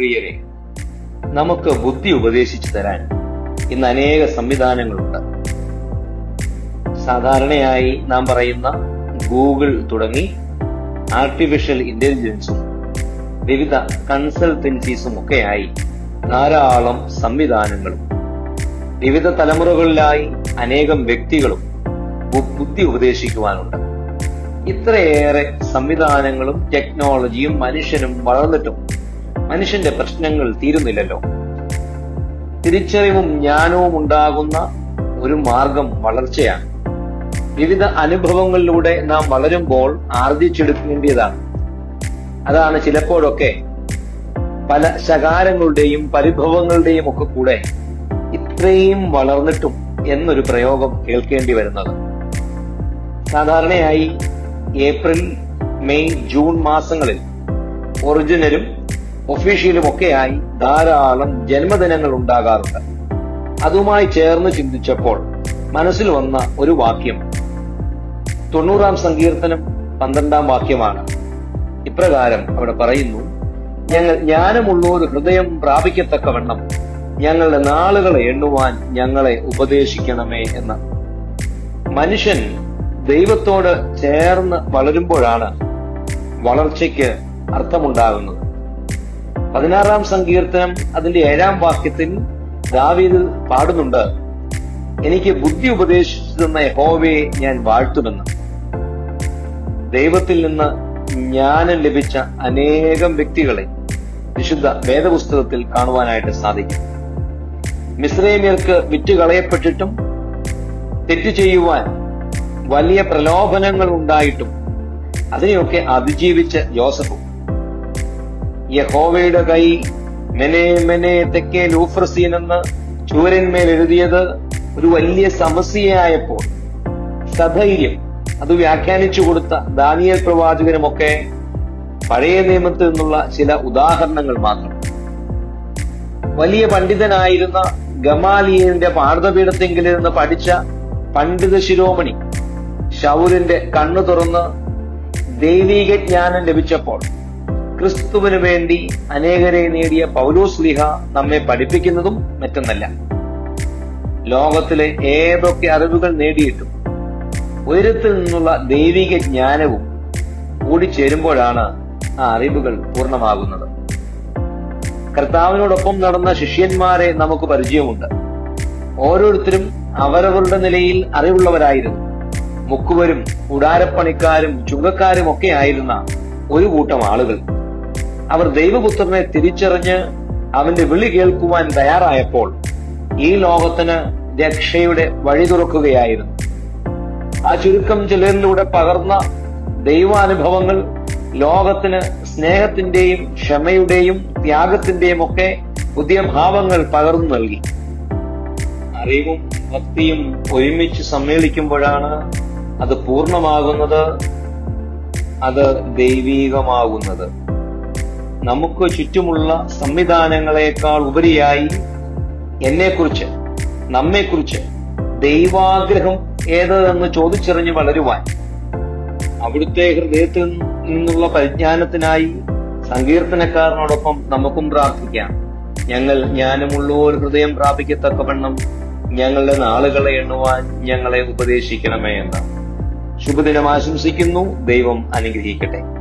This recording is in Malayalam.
പ്രിയരെ നമുക്ക് ബുദ്ധി ഉപദേശിച്ചു തരാൻ ഇന്ന് അനേക സംവിധാനങ്ങളുണ്ട്. സാധാരണയായി നാം പറയുന്ന ഗൂഗിൾ തുടങ്ങി ആർട്ടിഫിഷ്യൽ ഇന്റലിജൻസും വിവിധ കൺസൾട്ടൻസീസും ഒക്കെയായി ധാരാളം സംവിധാനങ്ങളും വിവിധ തലമുറകളിലായി അനേകം വ്യക്തികളും ബുദ്ധി ഉപദേശിക്കുവാനുണ്ട്. ഇത്രയേറെ സംവിധാനങ്ങളും ടെക്നോളജിയും മനുഷ്യനും വളർന്നിട്ടും മനുഷ്യന്റെ പ്രശ്നങ്ങൾ തീരുന്നില്ലല്ലോ. തിരിച്ചറിവും ജ്ഞാനവും ഉണ്ടാകുന്ന ഒരു മാർഗം വളർച്ചയാണ്. വിവിധ അനുഭവങ്ങളിലൂടെ നാം വളരുമ്പോൾ ആർജിച്ചെടുക്കേണ്ടതാണ്. അതാണ് ചിലപ്പോഴൊക്കെ പല ശകാരങ്ങളുടെയും പരിഭവങ്ങളുടെയും ഒക്കെ കൂടെ ഇത്രയും വളർന്നിട്ടും എന്നൊരു പ്രയോഗം കേൾക്കേണ്ടി വരുന്നത്. സാധാരണയായി ഏപ്രിൽ മെയ് ജൂൺ മാസങ്ങളിൽ ഒറിജിനലും ഒഫീഷ്യലും ഒക്കെയായി ധാരാളം ജന്മദിനങ്ങൾ ഉണ്ടാകാറുണ്ട്. അതുമായി ചേർന്ന് ചിന്തിച്ചപ്പോൾ മനസ്സിൽ വന്ന ഒരു വാക്യം. തൊണ്ണൂറാം സങ്കീർത്തനം പന്ത്രണ്ടാം വാക്യമാണ്. ഇപ്രകാരം അവിടെ പറയുന്നു ഞങ്ങൾ ജ്ഞാനമുള്ള ഒരു ഹൃദയം പ്രാപിക്കത്തക്കവണ്ണം ഞങ്ങളുടെ നാളുകളെ എണ്ണുവാൻ ഞങ്ങളെ ഉപദേശിക്കണമേ എന്ന്. മനുഷ്യൻ ദൈവത്തോട് ചേർന്ന് വളരുമ്പോഴാണ് വളർച്ചയ്ക്ക് അർത്ഥമുണ്ടാകുന്നത്. പതിനാറാം സങ്കീർത്തനം അതിന്റെ ഏഴാം വാക്യത്തിൽ ദാവീദ് പാടുന്നുണ്ട്. എനിക്ക് ബുദ്ധി ഉപദേശിച്ചു തന്ന യഹോവയെ ഞാൻ വാഴ്ത്തുമെന്ന്. ദൈവത്തിൽ നിന്ന് ജ്ഞാനം ലഭിച്ച അനേകം വ്യക്തികളെ വിശുദ്ധ വേദപുസ്തകത്തിൽ കാണുവാനായിട്ട് സാധിക്കും. മിശ്രൈമ്യർക്ക് വിറ്റുകളയപ്പെട്ടിട്ടും തെറ്റ് ചെയ്യുവാൻ വലിയ പ്രലോഭനങ്ങൾ ഉണ്ടായിട്ടും അതിനെയൊക്കെ അതിജീവിച്ച ജോസഫും യഹോവയുടെ കൈ മെനെ മെനെ തെക്കേ ലൂഫ്രസീൻ എന്ന് ചൂരന്മേൽ എഴുതിയത് ഒരു വലിയ സമസ്യയായപ്പോൾ സധൈര്യം. അത് വ്യാഖ്യാനിച്ചു കൊടുത്ത ദാനിയൽ പ്രവാചകനുമൊക്കെ പഴയ നിയമത്തിൽ നിന്നുള്ള ചില ഉദാഹരണങ്ങൾ മാത്രം. വലിയ പണ്ഡിതനായിരുന്ന ഗമാലിയന്റെ ഭാരതപീഠത്തെങ്കിൽ നിന്ന് പഠിച്ച പണ്ഡിത ശിരോമണി ഷൗരിന്റെ കണ്ണു തുറന്ന് ദൈവീക ജ്ഞാനം ലഭിച്ചപ്പോൾ ക്രിസ്തുവിന് വേണ്ടി അനേകരെ നേടിയ പൗലോസ് ലിഹ നമ്മെ പഠിപ്പിക്കുന്നതും മറ്റൊന്നല്ല. ലോകത്തിലെ ഏതൊക്കെ അറിവുകൾ നേടിയിട്ടും ഉയരത്തിൽ നിന്നുള്ള ദൈവിക ജ്ഞാനവും കൂടി കൂടിച്ചേരുമ്പോഴാണ് ആ അറിവുകൾ പൂർണമാകുന്നത്. കർത്താവിനോടൊപ്പം നടന്ന ശിഷ്യന്മാരെ നമുക്ക് പരിചയമുണ്ട്. ഓരോരുത്തരും അവരവരുടെ നിലയിൽ അറിവുള്ളവരായിരുന്നു. മുക്കുവരും ഉടാരപ്പണിക്കാരും ചുങ്കക്കാരും ഒക്കെ ആയിരുന്ന ഒരു കൂട്ടം ആളുകൾ. അവർ ദൈവപുത്രനെ തിരിച്ചറിഞ്ഞ് അവന്റെ വിളി കേൾക്കുവാൻ തയ്യാറായപ്പോൾ ഈ ലോകത്തിന് രക്ഷയുടെ വഴി തുറക്കുകയായിരുന്നു. ആ ചുരുക്കം ചിലരിലൂടെ പകർന്ന ദൈവാനുഭവങ്ങൾ ലോകത്തിന് സ്നേഹത്തിന്റെയും ക്ഷമയുടെയും ത്യാഗത്തിന്റെയും ഒക്കെ പുതിയ ഭാവങ്ങൾ പകർന്നു നൽകി. അറിവും ഭക്തിയും ഒരുമിച്ച് സമ്മേളിക്കുമ്പോഴാണ് അത് പൂർണമാകുന്നത് അത് ദൈവീകമാകുന്നത്. നമുക്ക് ചുറ്റുമുള്ള സംവിധാനങ്ങളെക്കാൾ ഉപരിയായി എന്നെക്കുറിച്ച് നമ്മെക്കുറിച്ച് ദൈവാഗ്രഹം ഏത് എന്ന് ചോദിച്ചറിഞ്ഞ് വളരുവാൻ അവിടുത്തെ ഹൃദയത്തിൽ നിന്നുള്ള പരിജ്ഞാനത്തിനായി സങ്കീർത്തനക്കാരനോടൊപ്പം നമുക്കും പ്രാർത്ഥിക്കാം. ഞങ്ങൾ ജ്ഞാനമുള്ള ഒരു ഹൃദയം പ്രാപിക്കത്തക്കവണ്ണം ഞങ്ങളുടെ നാളുകളെ എണ്ണുവാൻ ഞങ്ങളെ ഉപദേശിക്കണമേ എന്ന്. ശുഭദിനം ആശംസിക്കുന്നു. ദൈവം അനുഗ്രഹിക്കട്ടെ.